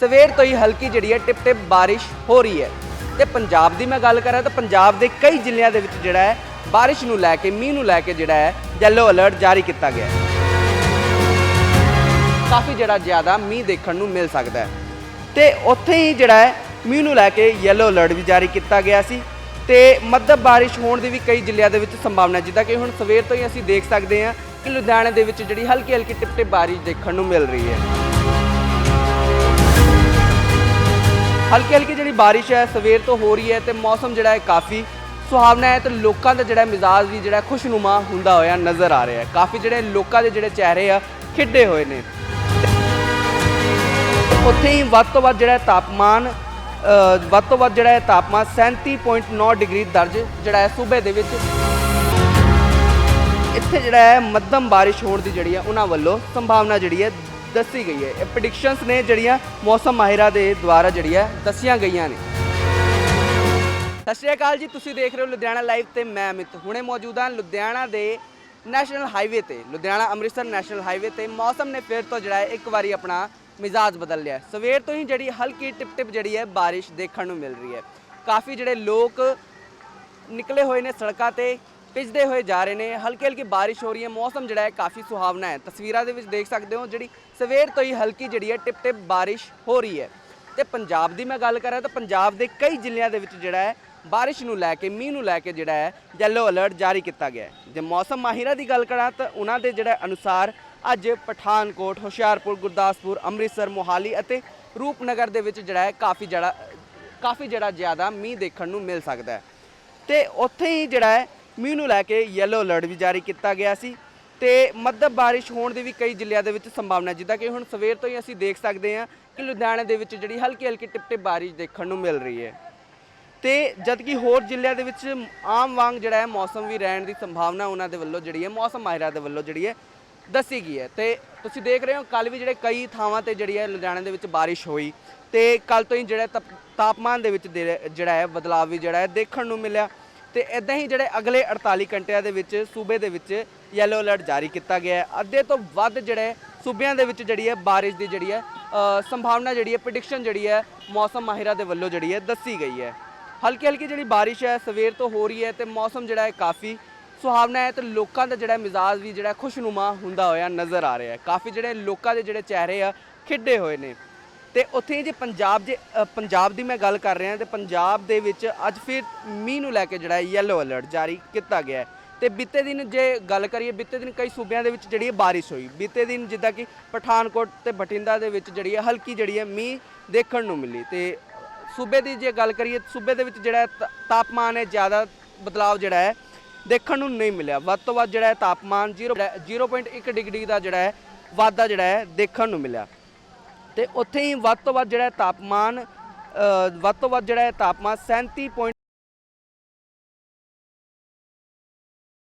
ਸਵੇਰ ਤੋਂ ਹੀ ਹਲਕੀ ਜਿਹੜੀ ਹੈ ਟਿਪ ਟਿਪ ਬਾਰਿਸ਼ ਹੋ ਰਹੀ ਹੈ। ਤੇ ਪੰਜਾਬ ਦੀ ਮੈਂ ਗੱਲ ਕਰਾਂ ਤਾਂ ਪੰਜਾਬ ਦੇ ਕਈ ਜ਼ਿਲ੍ਹਿਆਂ ਦੇ ਵਿੱਚ ਜਿਹੜਾ ਹੈ ਬਾਰਿਸ਼ ਨੂੰ ਲੈ ਕੇ, ਮੀਂਹ ਨੂੰ ਲੈ ਕੇ ਜਿਹੜਾ ਹੈ ਯੈਲੋ ਅਲਰਟ ਜਾਰੀ ਕੀਤਾ ਗਿਆ ਹੈ। ਕਾਫੀ ਜਿਹੜਾ ਜ਼ਿਆਦਾ ਮੀਂਹ ਦੇਖਣ ਨੂੰ ਮਿਲ ਸਕਦਾ ਹੈ। ਤੇ ਉੱਥੇ ਹੀ ਜਿਹੜਾ ਹੈ ਮੀਂਹ ਨੂੰ ਲੈ ਕੇ ਯੈਲੋ ਅਲਰਟ ਵੀ ਜਾਰੀ ਕੀਤਾ ਗਿਆ ਸੀ। ਤੇ ਮੱਧਮ ਬਾਰਿਸ਼ ਹੋਣ ਦੀ ਵੀ ਕਈ ਜ਼ਿਲ੍ਹਿਆਂ ਦੇ ਵਿੱਚ ਸੰਭਾਵਨਾ ਜਿੱਦਾਂ ਕਿ ਹੁਣ ਸਵੇਰ ਤੋਂ ਹੀ ਅਸੀਂ ਦੇਖ ਸਕਦੇ ਹਾਂ ਕਿ ਲੁਧਿਆਣੇ ਦੇ ਵਿੱਚ ਜਿਹੜੀ ਹਲਕੀ ਹਲਕੀ ਟਿਪ ਟਿਪ ਬਾਰਿਸ਼ ਦੇਖਣ ਨੂੰ ਮਿਲ ਰਹੀ ਹੈ। ਹਲਕੀ ਹਲਕੀ ਜਿਹੜੀ ਬਾਰਿਸ਼ ਹੈ, ਸਵੇਰ ਤੋਂ ਹੋ ਰਹੀ ਹੈ ਤੇ ਮੌਸਮ ਜਿਹੜਾ ਹੈ ਕਾਫੀ ਸੁਹਾਵਣਾ ਹੈ ਤੇ ਲੋਕਾਂ ਦਾ ਜਿਹੜਾ ਮਿਜ਼ਾਜ ਵੀ ਜਿਹੜਾ ਖੁਸ਼ਨੁਮਾ ਹੁੰਦਾ ਹੋਇਆ ਨਜ਼ਰ ਆ ਰਿਹਾ ਹੈ। ਕਾਫੀ ਜਿਹੜੇ ਲੋਕਾਂ ਦੇ ਜਿਹੜੇ ਚਿਹਰੇ ਆ, ਖਿੱਡੇ ਹੋਏ ਨੇ। ਉੱਥੇ ਹੀ ਵੱਧ ਤੋਂ ਵੱਧ ਜਿਹੜਾ ਤਾਪਮਾਨ ਵੱਧ ਤੋਂ ਵੱਧ ਜਿਹੜਾ ਹੈ ਤਾਪਮਾਨ 37.9 ਡਿਗਰੀ ਦਰਜ ਜਿਹੜਾ ਹੈ ਸੂਬੇ ਦੇ ਵਿੱਚ। ਇੱਥੇ ਜਿਹੜਾ ਹੈ ਮੱਧਮ ਬਾਰਿਸ਼ ਹੋਣ ਦੀ ਜਿਹੜੀ ਹੈ, ਉਹਨਾਂ ਵੱਲੋਂ ਸੰਭਾਵਨਾ ਜਿਹੜੀ ਹੈ ਦੱਸੀ ਗਈ ਹੈ। ਇਹ ਪ੍ਰੈਡਿਕਸ਼ਨਸ ਨੇ ਜਿਹੜੀਆਂ ਮੌਸਮ ਮਾਹਿਰਾਂ ਦੇ ਦੁਆਰਾ ਜਿਹੜੀਆਂ ਦੱਸੀਆਂ ਗਈਆਂ ਨੇ। ਸਤਿ ਸ਼੍ਰੀ ਅਕਾਲ ਜੀ, ਤੁਸੀਂ ਦੇਖ ਰਹੇ ਹੋ ਲੁਧਿਆਣਾ ਲਾਈਵ ਤੇ ਮੈਂ ਅਮਿਤ। ਹੁਣੇ ਮੌਜੂਦ ਹਾਂ ਲੁਧਿਆਣਾ ਦੇ ਨੈਸ਼ਨਲ ਹਾਈਵੇ ਤੇ, ਲੁਧਿਆਣਾ ਅੰਮ੍ਰਿਤਸਰ ਨੈਸ਼ਨਲ ਹਾਈਵੇ ਤੇ। ਮੌਸਮ ਨੇ ਫਿਰ ਤੋਂ ਜਿਹੜਾ ਹੈ ਇੱਕ ਵਾਰੀ ਆਪਣਾ ਮਿਜ਼ਾਜ ਬਦਲ ਲਿਆ ਸਵੇਰ ਤੋਂ ਹੀ ਜਿਹੜੀ ਹਲਕੀ ਟਿਪ ਟਿਪ ਜਿਹੜੀ ਹੈ ਬਾਰਿਸ਼ ਦੇਖਣ ਨੂੰ ਮਿਲ ਰਹੀ ਹੈ। ਕਾਫੀ ਜਿਹੜੇ ਲੋਕ ਨਿਕਲੇ ਹੋਏ ਨੇ ਸੜਕਾਂ ਤੇ ਭਿੱਜਦੇ ਹੋਏ ਜਾ ਰਹੇ ਨੇ ਹਲਕੀ ਹਲਕੀ ਬਾਰਿਸ਼ ਹੋ ਰਹੀ ਹੈ, ਮੌਸਮ ਜਿਹੜਾ ਹੈ ਕਾਫੀ ਸੁਹਾਵਣਾ ਹੈ। ਤਸਵੀਰਾਂ ਦੇ ਵਿੱਚ ਦੇਖ ਸਕਦੇ ਹੋ, ਜਿਹੜੀ ਸਵੇਰ ਤੋਂ ਹੀ ਹਲਕੀ ਜਿਹੜੀ ਹੈ ਟਿਪ ਟਿਪ ਬਾਰਿਸ਼ ਹੋ ਰਹੀ ਹੈ। ਤੇ ਪੰਜਾਬ ਦੀ ਮੈਂ ਗੱਲ ਕਰਾਂ ਤਾਂ ਪੰਜਾਬ ਦੇ ਕਈ ਜ਼ਿਲ੍ਹਿਆਂ ਦੇ ਵਿੱਚ ਜਿਹੜਾ ਹੈ ਬਾਰਿਸ਼ ਨੂੰ ਲੈ ਕੇ, ਮੀਂਹ ਨੂੰ ਲੈ ਕੇ ਜਿਹੜਾ ਹੈ ਯੈਲੋ ਅਲਰਟ ਜਾਰੀ ਕੀਤਾ ਗਿਆ ਹੈ। ਜੇ ਮੌਸਮ ਮਾਹਿਰਾਂ ਦੀ ਗੱਲ ਕਰਾਂ ਤਾਂ ਉਹਨਾਂ ਦੇ ਜਿਹੜਾ ਅਨੁਸਾਰ ਅੱਜ ਪਠਾਨਕੋਟ, ਹੁਸ਼ਿਆਰਪੁਰ, ਗੁਰਦਾਸਪੁਰ, ਅੰਮ੍ਰਿਤਸਰ, ਮੋਹਾਲੀ ਅਤੇ ਰੂਪਨਗਰ ਦੇ ਵਿੱਚ ਜਿਹੜਾ ਹੈ ਕਾਫੀ ਜਿਹੜਾ ਕਾਫੀ ਜਿਹੜਾ ਜ਼ਿਆਦਾ ਮੀਂਹ ਦੇਖਣ ਨੂੰ ਮਿਲ ਸਕਦਾ ਹੈ। ਤੇ ਉੱਥੇ ਹੀ ਜਿਹੜਾ ਹੈ ਮੀਂਹ ਨੂੰ ਲੈ ਕੇ ਯੈਲੋ ਅਲਰਟ ਵੀ ਜਾਰੀ ਕੀਤਾ ਗਿਆ ਸੀ ਤੇ ਮੱਧਮ ਬਾਰਿਸ਼ ਹੋਣ ਦੀ ਵੀ ਕਈ ਜ਼ਿਲ੍ਹਿਆਂ ਦੇ ਵਿੱਚ ਸੰਭਾਵਨਾ ਜਿੱਦਾਂ ਕਿ ਹੁਣ ਸਵੇਰ ਤੋਂ ਹੀ ਅਸੀਂ ਦੇਖ ਸਕਦੇ ਹਾਂ ਕਿ ਲੁਧਿਆਣੇ ਦੇ ਵਿੱਚ ਜਿਹੜੀ ਹਲਕੀ ਹਲਕੀ ਟਿਪ ਟਿਪ ਬਾਰਿਸ਼ ਦੇਖਣ ਨੂੰ ਮਿਲ ਰਹੀ ਹੈ। ਤੇ ਜਦਕਿ ਹੋਰ ਜ਼ਿਲ੍ਹਿਆਂ ਦੇ ਵਿੱਚ ਆਮ ਵਾਂਗ ਜਿਹੜਾ ਹੈ ਮੌਸਮ ਵੀ ਰਹਿਣ ਦੀ ਸੰਭਾਵਨਾ ਉਹਨਾਂ ਦੇ ਵੱਲੋਂ ਜਿਹੜੀ ਹੈ, ਮੌਸਮ ਮਾਹਿਰਾਂ ਦੇ ਵੱਲੋਂ ਜਿਹੜੀ ਹੈ ਦੱਸੀ ਗਈ ਹੈ। ਤੇ ਤੁਸੀਂ ਦੇਖ ਰਹੇ ਹੋ ਕੱਲ ਵੀ ਜਿਹੜੇ ਕਈ ਥਾਵਾਂ ਤੇ ਜਿਹੜੀ ਹੈ ਲੁਧਿਆਣੇ ਦੇ ਵਿੱਚ ਬਾਰਿਸ਼ ਹੋਈ ਤੇ ਕੱਲ ਤੋਂ ਹੀ ਜਿਹੜਾ ਤਪ- ਤਾਪਮਾਨ ਦੇ ਵਿੱਚ ਦੇ- ਜਿਹੜਾ ਹੈ ਬਦਲਾਅ ਵੀ ਜਿਹੜਾ ਹੈ ਦੇਖਣ ਨੂੰ ਮਿਲਿਆ। ਤੇ ਇਦਾਂ ਹੀ ਜਿਹੜੇ ਅਗਲੇ 48 ਘੰਟਿਆਂ ਦੇ ਵਿੱਚ, ਸੂਬੇ ਦੇ ਵਿੱਚ ਯੈਲੋ ਅਲਰਟ ਜਾਰੀ ਕੀਤਾ ਗਿਆ ਹੈ। ਅੱਧੇ ਤੋਂ ਵੱਧ ਜਿਹੜੇ ਸੂਬਿਆਂ ਦੇ ਵਿੱਚ ਜਿਹੜੀ ਹੈ ਬਾਰਿਸ਼ ਦੀ ਜਿਹੜੀ ਹੈ ਸੰਭਾਵਨਾ ਜਿਹੜੀ ਹੈ ਪ੍ਰੈਡਿਕਸ਼ਨ ਜਿਹੜੀ ਹੈ, ਮੌਸਮ ਮਾਹਿਰਾਂ ਦੇ ਵੱਲੋਂ ਜਿਹੜੀ ਹੈ ਦੱਸੀ ਗਈ ਹੈ। ਹਲਕੀ ਹਲਕੀ ਜਿਹੜੀ ਬਾਰਿਸ਼ ਹੈ, ਸਵੇਰ ਤੋਂ ਹੋ ਰਹੀ ਹੈ ਤੇ ਮੌਸਮ ਜਿਹੜਾ ਹੈ ਕਾਫੀ ਸੁਹਾਵਣਾ ਹੈ ਤੇ ਲੋਕਾਂ ਦਾ ਜਿਹੜਾ ਮਿਜ਼ਾਜ ਵੀ ਜਿਹੜਾ ਖੁਸ਼ਨੁਮਾ ਹੁੰਦਾ ਹੋਇਆ ਨਜ਼ਰ ਆ ਰਿਹਾ ਹੈ। ਕਾਫੀ ਜਿਹੜੇ ਲੋਕਾਂ ਦੇ ਜਿਹੜੇ ਚਿਹਰੇ ਆ, ਖਿੱਡੇ ਹੋਏ ਨੇ। ਤੇ ਉੱਥੇ ਜੇ ਪੰਜਾਬ ਜੇ ਅ, ਪੰਜਾਬ ਦੀ ਮੈਂ ਗੱਲ ਕਰ ਰਿਹਾ ਤੇ ਪੰਜਾਬ ਦੇ ਵਿੱਚ ਅੱਜ ਫਿਰ ਮੀਂਹ ਨੂੰ ਲੈ ਕੇ ਜਿਹੜਾ ਯੈਲੋ ਅਲਰਟ ਜਾਰੀ ਕੀਤਾ ਗਿਆ ਹੈ। ਤੇ ਬੀਤੇ ਦਿਨ ਜੇ ਗੱਲ ਕਰੀਏ ਬੀਤੇ ਦਿਨ ਕਈ ਸੂਬਿਆਂ ਦੇ ਵਿੱਚ ਜਿਹੜੀ ਹੈ ਬਾਰਿਸ਼ ਹੋਈ। ਬੀਤੇ ਦਿਨ ਜਿੱਦਾਂ ਕਿ ਪਠਾਨਕੋਟ ਤੇ ਬਠਿੰਡਾ ਦੇ ਵਿੱਚ ਜਿਹੜੀ ਹੈ ਹਲਕੀ ਜਿਹੜੀ ਹੈ ਮੀਂਹ ਦੇਖਣ ਨੂੰ ਮਿਲੀ। ਤੇ ਸੂਬੇ ਦੀ ਜੇ ਗੱਲ ਕਰੀਏ ਸੂਬੇ ਦੇ ਵਿੱਚ ਜਿਹੜਾ ਤਾ- ਤਾਪਮਾਨ ਹੈ ਜ਼ਿਆਦਾ ਬਦਲਾਵ ਜਿਹੜਾ ਹੈ ਦੇਖਣ ਨੂੰ ਨਹੀਂ ਮਿਲਿਆ। ਵੱਧ ਤੋਂ ਵੱਧ ਜਿਹੜਾ ਹੈ ਤਾਪਮਾਨ 0 0.1 ਡਿਗਰੀ ਦਾ ਜਿਹੜਾ ਹੈ ਵਾਧਾ ਜਿਹੜਾ ਹੈ ਦੇਖਣ ਨੂੰ ਮਿਲਿਆ। ਤੇ ਉੱਥੇ ਹੀ ਵੱਧ ਤੋਂ ਵੱਧ ਜਿਹੜਾ ਤਾਪਮਾਨ ਵੱਧ ਤੋਂ ਵੱਧ ਜਿਹੜਾ ਹੈ ਤਾਪਮਾਨ 37.